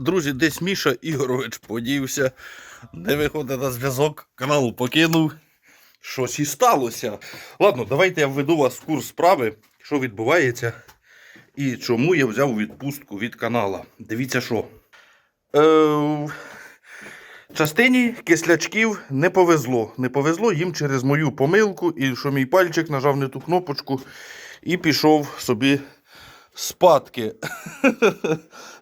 Друзі, десь Міша Ігорович подівся, не виходить на зв'язок, канал покинув. Щось і сталося. Ладно, давайте я введу вас в курс справи, що відбувається і чому я взяв відпустку від канала. Дивіться що. Е, частині кислячків не повезло. Не повезло їм через мою помилку, і що мій пальчик нажав не ту кнопочку і пішов собі спадки.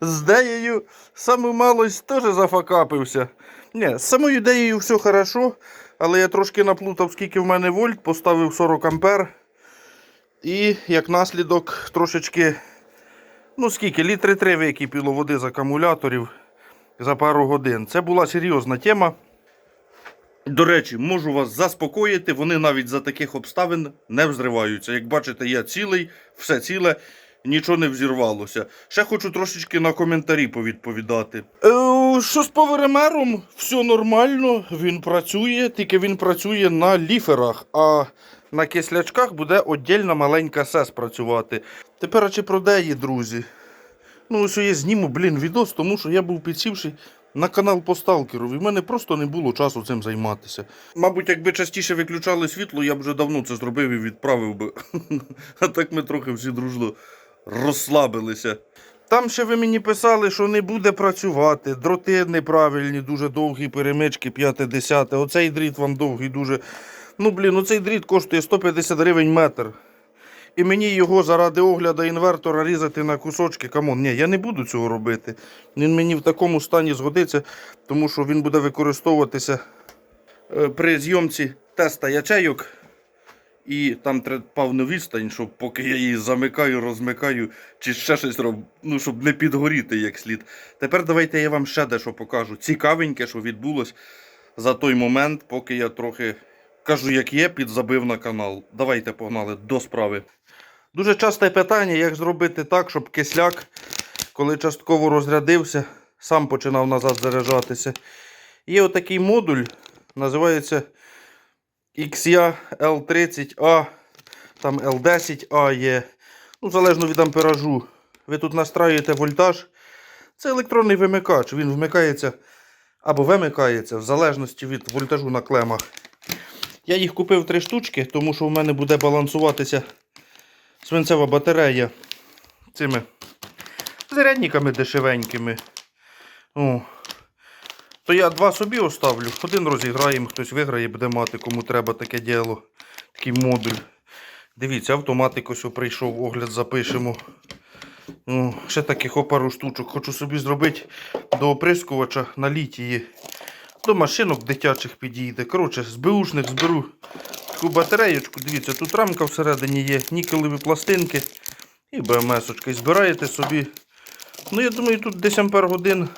З деєю саме малость теж зафакапився. Ні, з самою ідеєю все хорошо, але я трошки наплутав, скільки в мене вольт, поставив 40 ампер. І як наслідок трошечки, ну скільки, літри три википіло води з акумуляторів за пару годин. Це була серйозна тема. До речі, можу вас заспокоїти, вони навіть за таких обставин не взриваються. Як бачите, я цілий, все ціле, нічого не взірвалося. Ще хочу трошечки на коментарі повідповідати. Е, що з поверемером? Все нормально, він працює, тільки він працює на ліферах, а на кислячках буде віддільна маленька сес працювати. Тепер чи про деї, друзі? Ну, ось я зніму, блін, відос, тому що я був підсівший на канал по сталкеру, і в мене просто не було часу цим займатися. Мабуть, якби частіше виключали світло, я б вже давно це зробив і відправив би. А так ми трохи всі дружно розслабилися. Там ще ви мені писали, що не буде працювати, дроти неправильні, дуже довгі перемички, 5-10. Оцей дріт вам довгий дуже. Ну, блін, оцей дріт коштує 150 гривень метр. І мені його заради огляду інвертора різати на кусочки. Камон, ні, я не буду цього робити. Він мені в такому стані згодиться, тому що він буде використовуватися е, при зйомці теста ячейок. І там треба певну відстань, щоб поки я її замикаю, розмикаю, чи ще щось роблю, ну, щоб не підгоріти як слід. Тепер давайте я вам ще дещо покажу. Цікавеньке, що відбулось за той момент, поки я трохи кажу, як є, підзабив на канал. Давайте погнали до справи. Дуже часте питання, як зробити так, щоб кисляк, коли частково розрядився, сам починав назад заряджатися. Є отакий модуль, називається XIA L30A, там L10A є. Ну, залежно від амперажу. Ви тут настраюєте вольтаж. Це електронний вимикач. Він вмикається або вимикається в залежності від вольтажу на клемах. Я їх купив три штучки, тому що в мене буде балансуватися свинцева батарея цими зарядниками дешевенькими. О. То я два собі оставлю, один розіграємо, хтось виграє, буде мати, кому треба таке діло. Такий модуль. Дивіться, автоматик ось прийшов, огляд запишемо. О, ще таких о пару штучок. Хочу собі зробити до оприскувача на літії. До машинок дитячих підійде. Коротше, з беушних зберу таку батареєчку. Дивіться, тут рамка всередині є, нікелеві пластинки і БМС-очка. І збираєте собі. Ну, я думаю, тут десь ампер годин.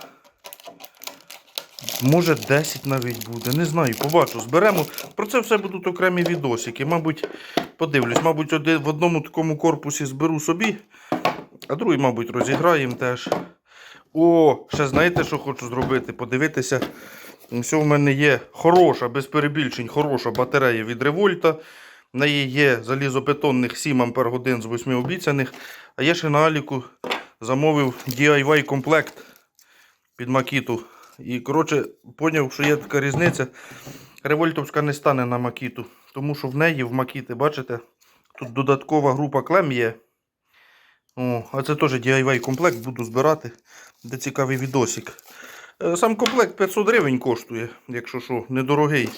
Може 10 навіть буде. Не знаю, побачу. Зберемо. Про це все будуть окремі відосики. Мабуть, подивлюсь, мабуть, в одному такому корпусі зберу собі, а другий, мабуть, розіграємо теж. О, ще знаєте, що хочу зробити? Подивитися. Все в мене є хороша, без перебільшень, хороша батарея від револьта. В неї є залізобетонних 7 Ампер годин з 8 обіцяних. А я ще на Аліку замовив DIY комплект під макіту. І, коротше, поняв, що є така різниця. Револьтовська не стане на макіту. Тому що в неї, в макіти, бачите, тут додаткова група клем є. О, а це теж DIY комплект буду збирати. Де цікавий відосик. Е, Сам комплект 500 гривень коштує, якщо що, недорогий.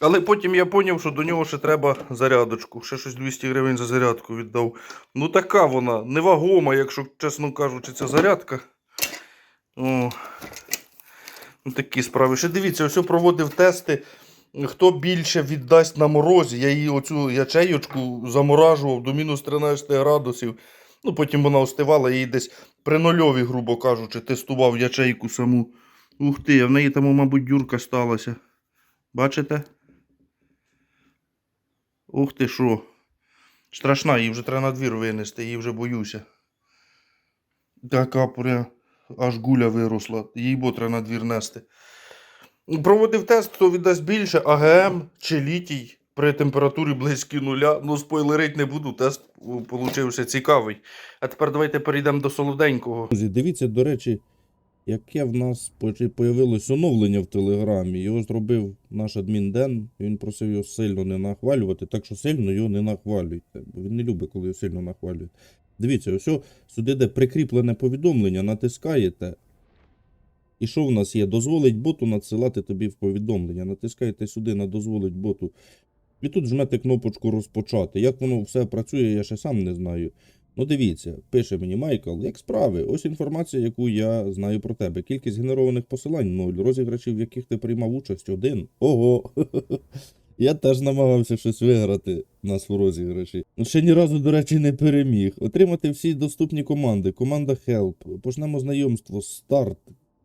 Але потім я зрозумів, що до нього ще треба зарядочку. Ще щось 200 гривень за зарядку віддав. Ну така вона, невагома, якщо чесно кажучи, ця зарядка. О, ну, такі справи. Ще дивіться, ось проводив тести. Хто більше віддасть на морозі, я її оцю ячейочку заморажував до мінус 13 градусів. Ну, потім вона остивала, її десь при нульові, грубо кажучи, тестував ячейку саму. Ух ти, а в неї там, мабуть, дюрка сталася. Бачите? Ух ти що. Страшна, її вже треба на двір винести, її вже боюся. Така пря, аж гуля виросла, їй бо треба на двір нести. Проводив тест, хто віддасть більше, АГМ чи літій при температурі близькі нуля. Ну, спойлерить не буду, тест получився цікавий. А тепер давайте перейдемо до солоденького. Дивіться, до речі, яке в нас появилось оновлення в Телеграмі. Його зробив наш адмін Ден. Він просив його сильно не нахвалювати, так що сильно його не нахвалюйте. Бо він не любить, коли його сильно нахвалюють. Дивіться, ось сюди, де прикріплене повідомлення, натискаєте. І що в нас є? Дозволить боту надсилати тобі в повідомлення. Натискаєте сюди на дозволить боту. І тут жмете кнопочку розпочати. Як воно все працює, я ще сам не знаю. Ну дивіться, пише мені Майкл, як справи? Ось інформація, яку я знаю про тебе. Кількість генерованих посилань 0, розіграшів, в яких ти приймав участь один. Ого. Я теж намагався щось виграти на в розіграші. Ну, ще ні разу, до речі, не переміг. Отримати всі доступні команди. Команда Help. Почнемо знайомство. Старт.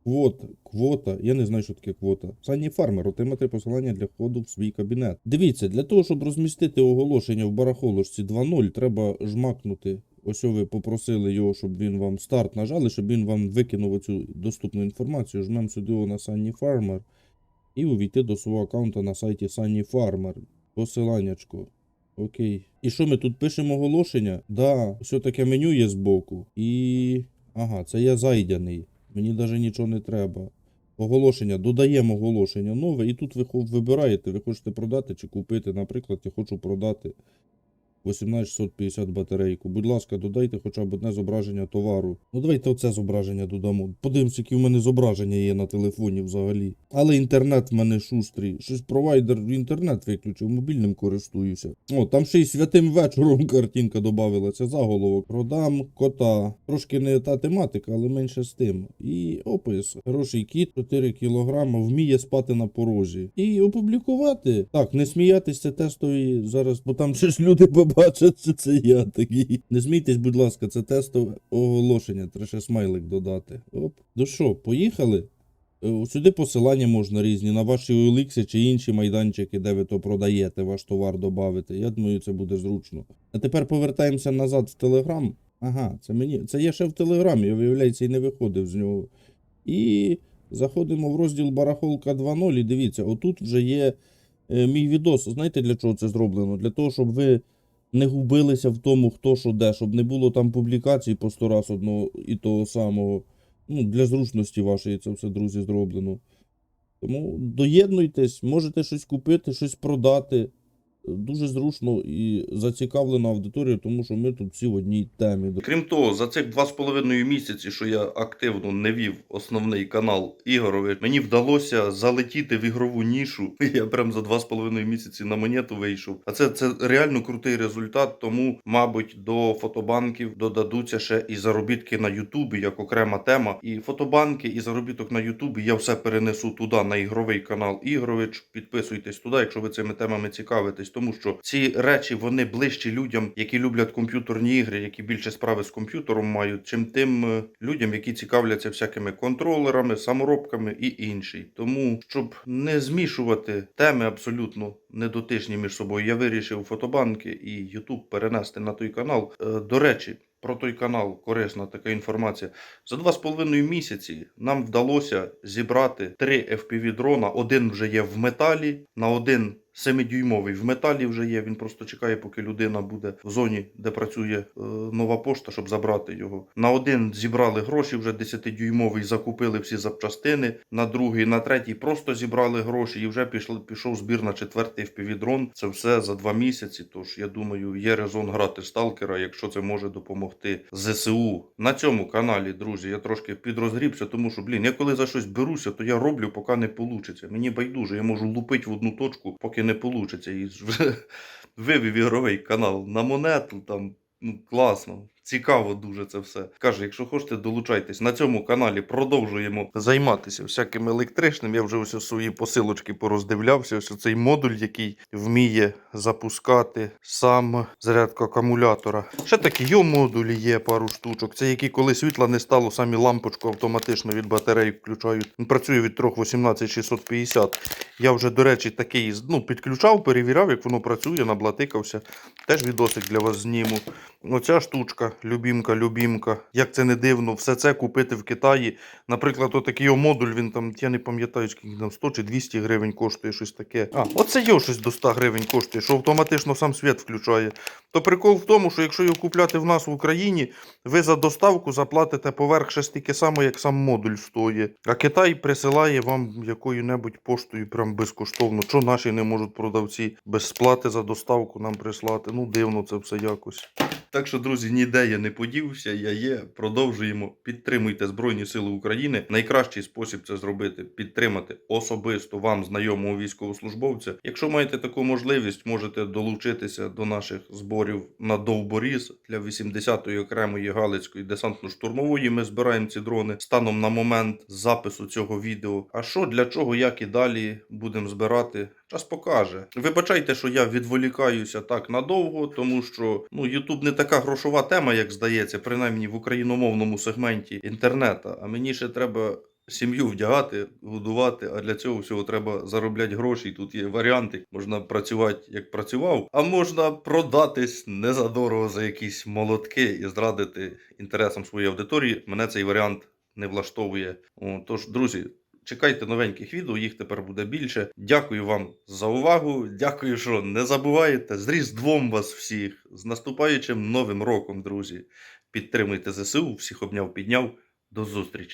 Квота, квота, я не знаю, що таке квота. Сані фармер, отримати посилання для входу в свій кабінет. Дивіться, для того, щоб розмістити оголошення в барахолошці 2.0, треба жмакнути. Ось ви попросили його, щоб він вам старт нажали, щоб він вам викинув оцю доступну інформацію. Жмемо сюди на Sunny Farmer і увійти до свого аккаунта на сайті Sunny Farmer. Посиланнячко. Окей. І що ми тут пишемо оголошення? Да, все таке меню є збоку. І. Ага, це я зайдяний. Мені навіть нічого не треба. Оголошення, додаємо оголошення нове, і тут ви вибираєте, ви хочете продати чи купити. Наприклад, я хочу продати 18650 батарейку. Будь ласка, додайте хоча б одне зображення товару. Ну давайте оце зображення додамо. Подивимось, які в мене зображення є на телефоні взагалі. Але інтернет в мене шустрий. Щось провайдер інтернет виключив, мобільним користуюся. О, там ще й святим вечором картинка додавила. Це заголовок. Продам кота. Трошки не та тематика, але менше з тим. І опис. Хороший кіт, 4 кілограма, вміє спати на порозі. І опублікувати. Так, не сміятись, це тестові зараз, бо там ж люди побачать, що це я такий. Не смійтесь, будь ласка, це тестове оголошення. Треба ще смайлик додати. Оп. Ну що, поїхали? Е, Сюди посилання можна різні на ваші OLX чи інші майданчики, де ви то продаєте, ваш товар додати. Я думаю, це буде зручно. А тепер повертаємося назад в Телеграм. Ага, це мені. Це я ще в Телеграмі, я, виявляється, і не виходив з нього. І заходимо в розділ Барахолка 2.0 і дивіться, отут вже є е, мій відос. Знаєте, для чого це зроблено? Для того, щоб ви не губилися в тому, хто що де, щоб не було там публікацій по сто раз одного і того самого. Ну, для зручності вашої це все, друзі, зроблено. Тому доєднуйтесь, можете щось купити, щось продати. Дуже зручно і зацікавлена аудиторія, тому що ми тут всі в одній темі. Крім того, за цих два з половиною місяці, що я активно не вів основний канал Ігорович, мені вдалося залетіти в ігрову нішу. Я прям за два з половиною місяці на монету вийшов. А це, це реально крутий результат. Тому, мабуть, до фотобанків додадуться ще і заробітки на Ютубі як окрема тема. І фотобанки, і заробіток на Ютубі я все перенесу туди на ігровий канал Ігорович. Підписуйтесь туди, якщо ви цими темами цікавитесь, тому що ці речі вони ближчі людям, які люблять комп'ютерні ігри, які більше справи з комп'ютером мають, чим тим е, людям, які цікавляться всякими контролерами, саморобками і інший. Тому щоб не змішувати теми абсолютно недотичні між собою, я вирішив фотобанки і YouTube перенести на той канал. Е, До речі. Про той канал корисна така інформація. За два з половиною місяці нам вдалося зібрати три FPV дрона. Один вже є в металі, на один 7-дюймовий в металі вже є. Він просто чекає, поки людина буде в зоні, де працює е, нова пошта, щоб забрати його. На один зібрали гроші, вже 10-дюймовий, закупили всі запчастини. На другий, на третій просто зібрали гроші і вже пішли, пішов збір на четвертий FPV дрон. Це все за два місяці. Тож я думаю, є резон грати сталкера, якщо це може допомогти ЗСУ. На цьому каналі, друзі, я трошки підрозгрібся, тому що, блін, я коли за щось беруся, то я роблю, поки не получиться. Мені байдуже, я можу лупити в одну точку, поки не получиться. І вивів ігровий канал на монету, там ну, класно. Цікаво дуже це все. Каже, якщо хочете, долучайтесь. На цьому каналі продовжуємо займатися всяким електричним. Я вже ось свої посилочки пороздивлявся. Ось цей модуль, який вміє запускати сам зарядку акумулятора. Ще такі йо модулі є пару штучок. Це які, коли світла не стало, самі лампочку автоматично від батареї включають. Працює від 3.18650. Я вже, до речі, такий ну, підключав, перевіряв, як воно працює, наблатикався. Теж відосик для вас зніму. Оця штучка любімка, любімка. Як це не дивно, все це купити в Китаї. Наприклад, отакий модуль, він там, я не пам'ятаю, скільки там 100 чи 200 гривень коштує щось таке. А, оце його щось до 100 гривень коштує, що автоматично сам світ включає. То прикол в тому, що якщо його купляти в нас в Україні, ви за доставку заплатите поверх ще стільки само, як сам модуль стоїть. А Китай присилає вам якою-небудь поштою прям безкоштовно. Що наші не можуть продавці без сплати за доставку нам прислати? Ну, дивно це все якось. Так що, друзі, ніде я не подівся, я є. Продовжуємо. Підтримуйте Збройні Сили України. Найкращий спосіб це зробити підтримати особисто вам, знайомого військовослужбовця. Якщо маєте таку можливість, можете долучитися до наших зборів на Довборіз для 80-ї окремої Галицької десантно-штурмової. Ми збираємо ці дрони станом на момент запису цього відео. А що для чого, як і далі будемо збирати? Час покаже. Вибачайте, що я відволікаюся так надовго, тому що ну YouTube не така грошова тема, як здається, принаймні в україномовному сегменті інтернету. А мені ще треба сім'ю вдягати, годувати. А для цього всього треба заробляти гроші. Тут є варіанти. Можна працювати як працював, а можна продатись незадорого за якісь молотки і зрадити інтересам своєї аудиторії. Мене цей варіант не влаштовує. О, тож, друзі. Чекайте новеньких відео, їх тепер буде більше. Дякую вам за увагу. Дякую, що не забуваєте. З Різдвом вас всіх, з наступаючим новим роком, друзі. Підтримуйте ЗСУ, всіх обняв, підняв. До зустрічі!